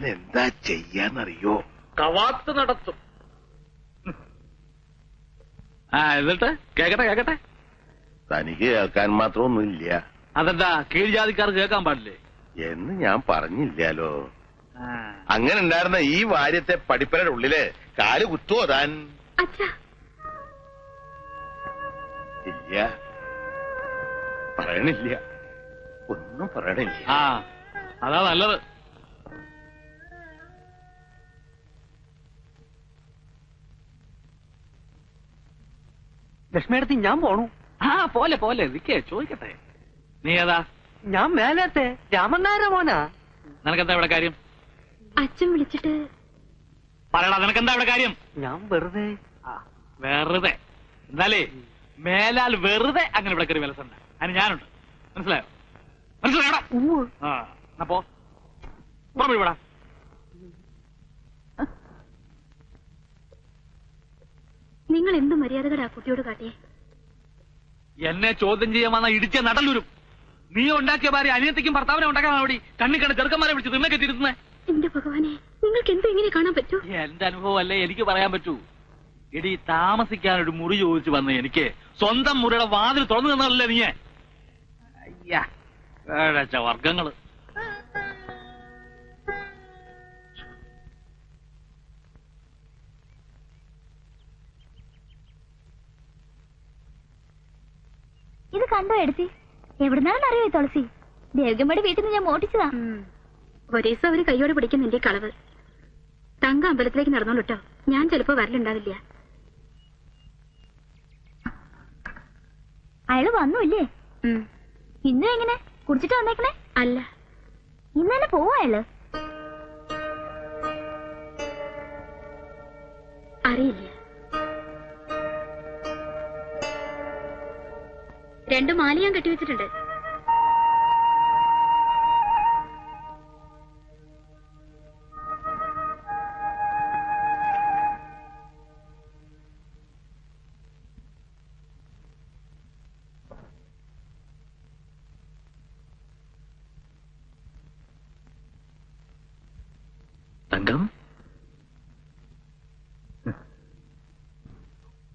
ഞാൻ എന്താ ചെയ്യാന്നറിയോ? കവാത്ത് നടത്തും. ആ എന്നിട്ട്? കേക്കട്ടെ കേക്കട്ടെ. തനിക്ക് കേൾക്കാൻ മാത്രമൊന്നുമില്ല. അതെന്താ കീഴ്ജാതിക്കാർ കേൾക്കാൻ പാടില്ലേ? എന്ന് ഞാൻ പറഞ്ഞില്ലാലോ അങ്ങനെ ഉണ്ടായിരുന്ന ഈ വാര്യത്തെ പഠിപ്പരുടെ ഉള്ളിൽ കാൽ കുത്തുവോ താൻ? ഇല്ല. പറയണില്ല. ഒന്നും പറയണില്ല. ആ അതാ നല്ലത്. ലക്ഷ്മിയടുത്ത് ഞാൻ പോണു. ആ പോലെ പോലെ. നിക്കേ ചോദിക്കട്ടെ. നീ ഏതാ? ഞാൻ മേലത്തെ രാമനാര മോനാ. നിനക്കെന്താ ഇവിടെ കാര്യം? അച്ഛൻ വിളിച്ചിട്ട് പറയടാ നിനക്കെന്താ ഇവിടെ കാര്യം? ഞാൻ വെറുതെ. ആ, വെറുതെ. എന്നാലേ മേലാൽ വെറുതെ അങ്ങനെ ഇവിടെ കയറി വിലസണ്ട. അതിന് ഞാനുണ്ട്. മനസ്സിലായോ? മനസ്സിലായോടാ ഉവ്വ്. ആ അപ്പോ പുറമെ വിടാ. നിങ്ങൾ എന്ത് മര്യാദകളാ കുട്ടിയോട് കാട്ടിയേ? എന്നെ ചോദ്യം ചെയ്യാൻ വന്ന ഇടിച്ച നടല്ലൂരും നീ ഉണ്ടാക്കിയ ഭാര്യ അനിയത്തിക്കും ഭർത്താവിനെ ഉണ്ടാക്കാൻ അവിടെ കണ്ണിക്കണ്ട് ചെറുക്കന്മാരെ വിളിച്ച് നിന്നൊക്കെ തിരുത്തുന്നേ. എന്റെ ഭഗവാനെ നിങ്ങൾക്ക് എന്ത് ഇങ്ങനെ കാണാൻ പറ്റൂ? എന്റെ അനുഭവം അല്ലേ എനിക്ക് പറയാൻ പറ്റൂ? എടി താമസിക്കാൻ ഒരു മുറി ചോദിച്ചു വന്ന എനിക്ക്. സ്വന്തം മുറിയുടെ വാതിൽ തുറന്നു തന്നതല്ലേ നീ വർഗങ്ങൾ കണ്ടോ എടുത്തി? എവിടുന്നാണെന്ന് അറിയോ ഈ തുളസി? ദേവികമ്മയുടെ വീട്ടിൽ നിന്ന് ഞാൻ മോട്ടിച്ചതാ ഒരേ ദിവസം അവർ കൈയോടെ പിടിക്കുന്ന നിന്റെ കളവ്. തങ്ക അമ്പലത്തിലേക്ക് നടന്നോളൂ കേട്ടോ ഞാൻ ചിലപ്പോ വരലുണ്ടാവില്ല. അയാൾ വന്നുല്ലേ. ഇന്നും എങ്ങനെ? കുടിച്ചിട്ട് വന്നേക്കണേ? അല്ല. ഇന്ന് തന്നെ പോവാ അയാൾ. അറിയില്ല. രണ്ടു മാല ഞാൻ കെട്ടിവെച്ചിട്ടുണ്ട്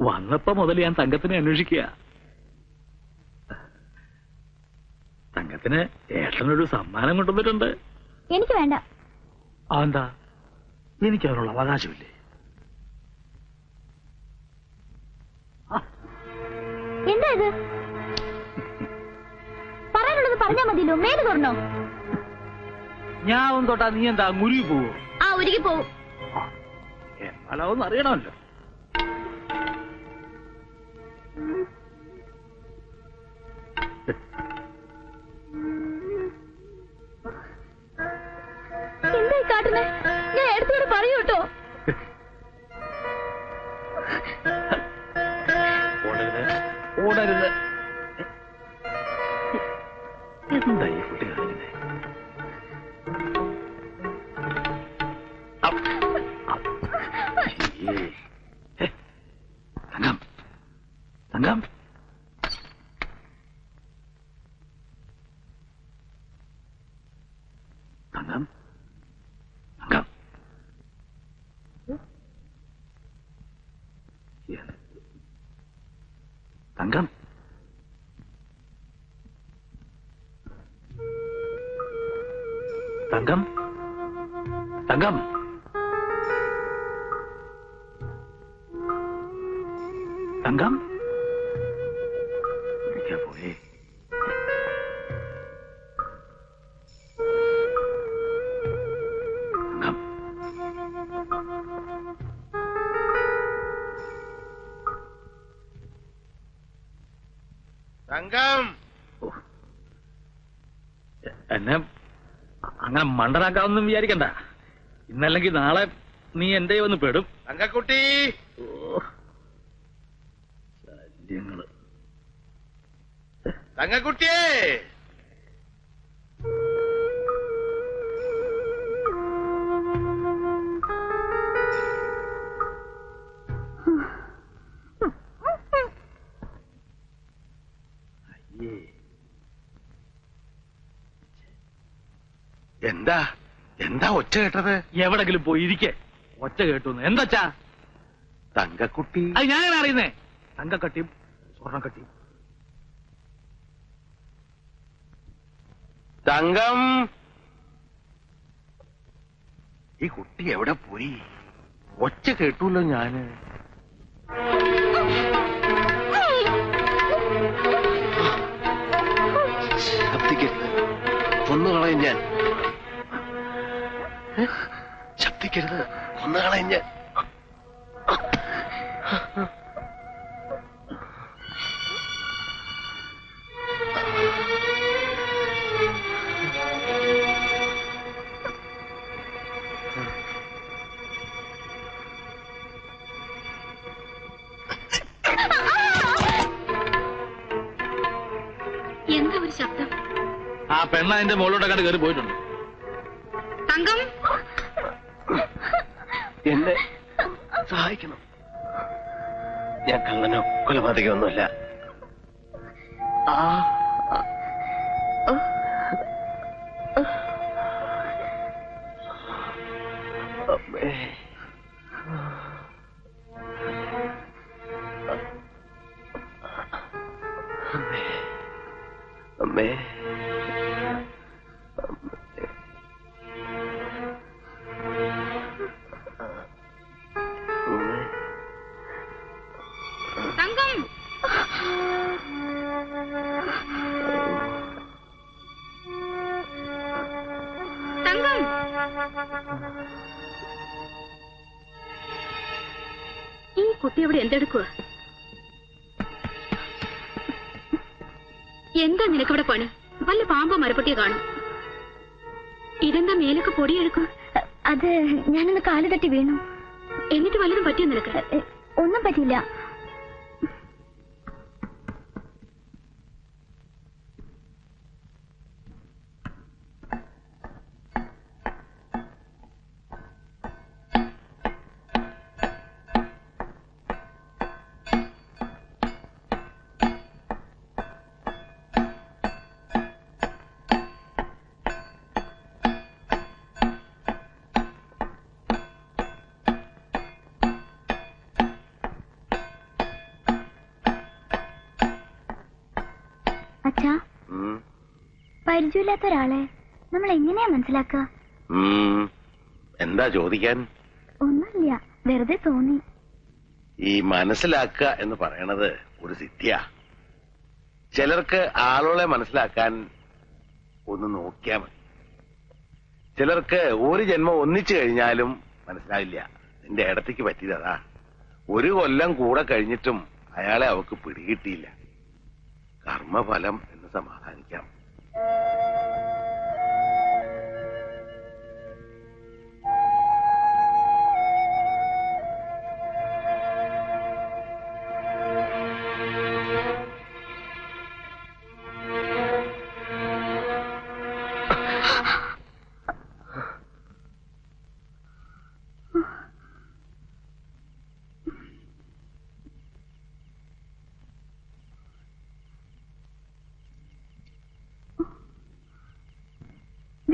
വന്നപ്പോ മുതൽ ഞാൻ തങ്കത്തിനെ അന്വേഷിക്കുക തങ്കത്തിന് ഏട്ടനൊരു സമ്മാനം കൊണ്ടുവന്നിട്ടുണ്ട്. എനിക്ക് വേണ്ട. അതെന്താ? എനിക്ക് അവനുള്ള അവകാശമില്ലേ? എന്താ ഇത്? പറയാനുള്ളത് പറഞ്ഞാ മതിയല്ലോ. മേൽ തുറന്നോ? ഞാൻ തൊട്ടാ നീ എന്താ മുരുകി പോവോ? ആ ഒരുക്കി പോവും. എന്നാലതൊന്നും അറിയണമല്ലോ. చాటునే തങ്കം തങ്കം തങ്കം തങ്കം വിളിക്കാ അങ്ങനെ മണ്ടനാക്കാവൊന്നും വിചാരിക്കണ്ട. ഇന്നല്ലെങ്കിൽ നാളെ നീ എന്റെ വന്ന് പെടും. തങ്കക്കുട്ടി! തങ്ങക്കുട്ടിയേ ശല്യങ്ങൾ. തങ്കക്കുട്ടിയേ! അയ്യേ. എന്താ? എന്താ ഒച്ച കേട്ടത്? എവിടെങ്കിലും പോയി ഇരിക്കെ. ഒച്ച കേട്ടു എന്താച്ചാ? തങ്കക്കുട്ടി. അത് ഞാൻ അറിയുന്നേ. തങ്കക്കട്ടിയും സ്വർണക്കട്ടിയും തങ്കം. ഈ കുട്ടി എവിടെ പോയി? ഒച്ച കേട്ടൂല്ലോ ഞാൻ? ശബ്ദിക്കരുത് കൊന്നുകളയും ഞാൻ? ശബ്ദിക്കരുത്. കൊന്നുകളയും ഞാൻ എന്താ ഒരു ശബ്ദം? ആ പെണ്ണ അതിന്റെ മുകളിലോട്ട് കണ്ട് കയറി പോയിട്ടുണ്ട്. ഞാൻ കള്ളനോ കൊലപാതകമൊന്നുമില്ല. അമ്മേ ഈ അവിടെ എന്തെടുക്കുക എന്താ നിനക്കിവിടെ പണി? വല്ല പാമ്പോ മരപ്പൊട്ടിയെ കാണും. ഇതെന്താ മേലൊക്കെ പൊടിയെടുക്കും? അത് ഞാനൊന്ന് കാൽ തട്ടി വീണു. എന്നിട്ട് വല്ലതും പറ്റിയോ നിനക്ക്? ഒന്നും പറ്റില്ല പരിചയമില്ലാത്ത ഒരാളെ നമ്മൾ എങ്ങനെയാ മനസ്സിലാക്കുക. എന്താ ചോദിക്കാൻ? ഒന്നുമില്ല. വെറുതെ തോന്നി. ഈ മനസ്സിലാക്ക എന്ന് പറയണത് ഒരു സിദ്ധിയാ. ചിലർക്ക് ആളുകളെ മനസ്സിലാക്കാൻ ഒന്ന് നോക്കിയാ മതി. ചിലർക്ക് ഒരു ജന്മം ഒന്നിച്ചു കഴിഞ്ഞാലും മനസ്സിലാവില്ല. നിന്റെ ഇടത്തേക്ക് പറ്റിയതാ ഒരു കൊല്ലം കൂടെ കഴിഞ്ഞിട്ടും അയാളെ അവക്ക് പിടികിട്ടിയില്ല. കർമ്മഫലം എന്ന് സമാധാനിക്കാം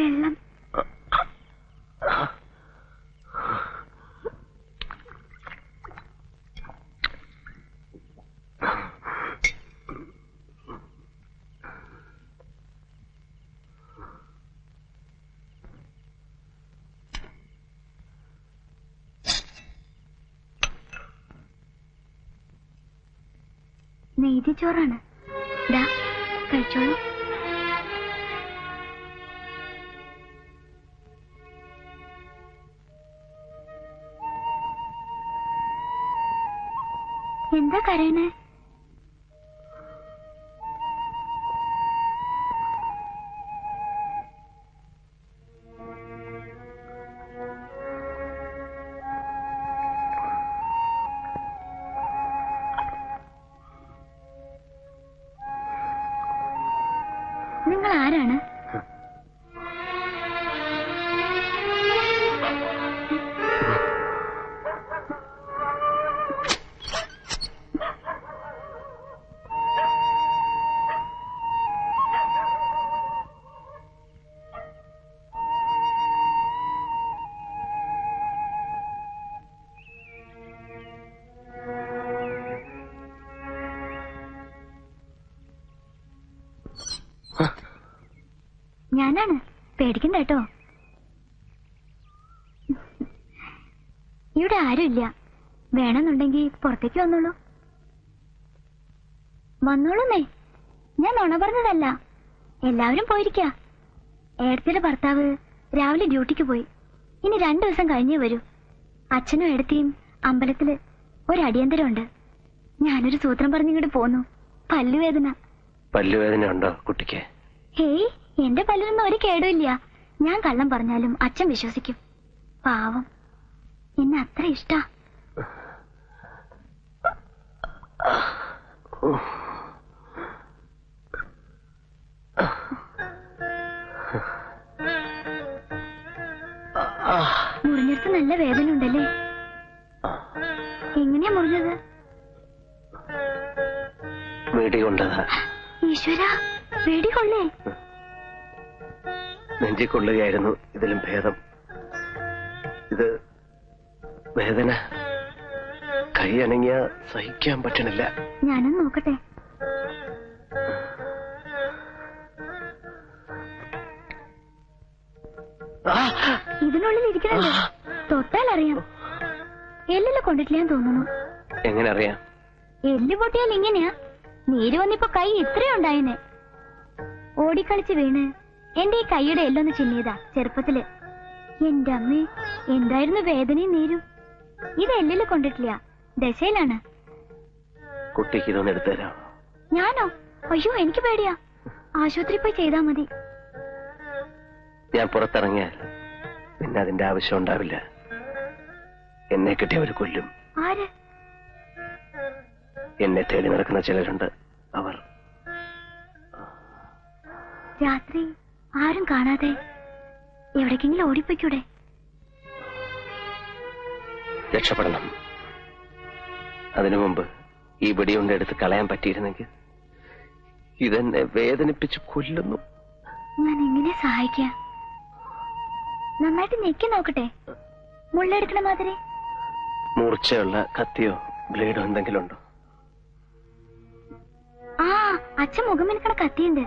വെള്ളം. നെയ്തിച്ചോറാണ് ദാ കഴിച്ചോളൂ. എന്താ കരയണേ? ഞാനാണ്. പേടിക്കണ്ട കേട്ടോ. ഇവിടെ ആരുമില്ല. വേണമെന്നുണ്ടെങ്കിൽ പുറത്തേക്ക് വന്നോളൂ. വന്നോളൂന്നേ. ഞാൻ നുണ പറഞ്ഞതല്ല. എല്ലാവരും പോയിരിക്ക. ഏടത്തിയുടെ ഭർത്താവ് രാവിലെ ഡ്യൂട്ടിക്ക് പോയി. ഇനി രണ്ടു ദിവസം കഴിഞ്ഞേ വരൂ. അച്ഛനും എടുത്തിയും അമ്പലത്തിൽ ഒരു അടിയന്തരമുണ്ട് ഞാനൊരു സൂത്രം പറഞ്ഞിങ്ങോട്ട് പോന്നു. പല്ലുവേദന. പല്ലുവേദന ഉണ്ടോ കുട്ടിക്ക്? ഹേയ് എന്റെ പല്ലിനൊന്നും ഒരു കേടുമില്ല. ഞാൻ കള്ളം പറഞ്ഞാലും അച്ഛൻ വിശ്വസിക്കും. പാവം. എന്നെ അത്ര ഇഷ്ട. മുറിഞ്ഞിടത്ത് നല്ല വേദന ഉണ്ടല്ലേ എങ്ങനെയാ മുറിഞ്ഞത്? വീടി കൊണ്ടതാ. ഈശ്വര പേടികൊള്ളേ നെഞ്ചി കൊള്ളുകയായിരുന്നു ഇതിലും ഭേദം. ഇത് വേദന. കൈ അനങ്ങിയ സഹിക്കാൻ പറ്റണില്ല. ഞാനും നോക്കട്ടെ! ഇതിനുള്ളിൽ ഇരിക്കണല്ലോ. തൊട്ടാൽ അറിയാം. എല്ലിൽ കൊണ്ടിട്ടില്ലാന്ന് തോന്നുന്നു. എങ്ങനെ അറിയാം? എല്ല് പൊട്ടിയാൽ ഇങ്ങനെയാ. നീര് വന്നിപ്പോ കൈ ഇത്രയും ഉണ്ടായിനെ. ഓടിക്കളിച്ച് വീണ്. എന്റെ ഈ കൈയുടെ എല്ലൊന്ന് ചിന്നിയതാ ചെറുപ്പത്തിൽ. എന്റെ അമ്മേ എന്തായിരുന്നു വേദനയും നീരും? ഇത് എല്ലിൽ കൊണ്ടിട്ടില്ല ദശയിലാണ്. കുട്ടിക്ക് ഇതൊന്ന് എടുത്തു ഞാനോ? അയ്യോ എനിക്ക് പേടിയാ. ആശുപത്രി പോയി ചെയ്താ മതി. ഞാൻ പുറത്തിറങ്ങിയാൽ പിന്നെ അതിന്റെ ആവശ്യം ഉണ്ടാവില്ല. എന്നെ കിട്ടിയവർ കൊല്ലും. ആര്? എന്നെ തേടി നടക്കുന്ന ചിലരുണ്ട്. അവർ. രാത്രി ആരും കാണാതെ എവിടേക്കെങ്കിലും ഓടിപ്പോയിക്കൂടെ? രക്ഷപ്പെടണം. അതിനു മുമ്പ് ഈ വെടിയുണ്ട എടുത്ത് കളയാൻ പറ്റിയിരുന്നെങ്കിൽ ഇതെന്നെ വേദനിപ്പിച്ച് കൊല്ലുന്നു. ഞാൻ എങ്ങനെ സഹായിക്കാം? നന്നായിട്ട് ഞെക്കി നോക്കട്ടെ. മുള്ളെടുക്കണ മാതിരി. മൂർച്ചയുള്ള കത്തിയോ ബ്ലേഡോ എന്തെങ്കിലും ഉണ്ടോ ആ അച്ഛൻ മുഖം എനിക്കണ കത്തിയുണ്ട്.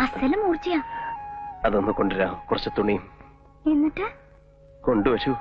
അസൽ മൂർച്ചയാ. അതൊന്ന് കൊണ്ടുവരാം. കുറച്ച് തുണിയും. എന്നിട്ട്? കൊണ്ടുവരൂ.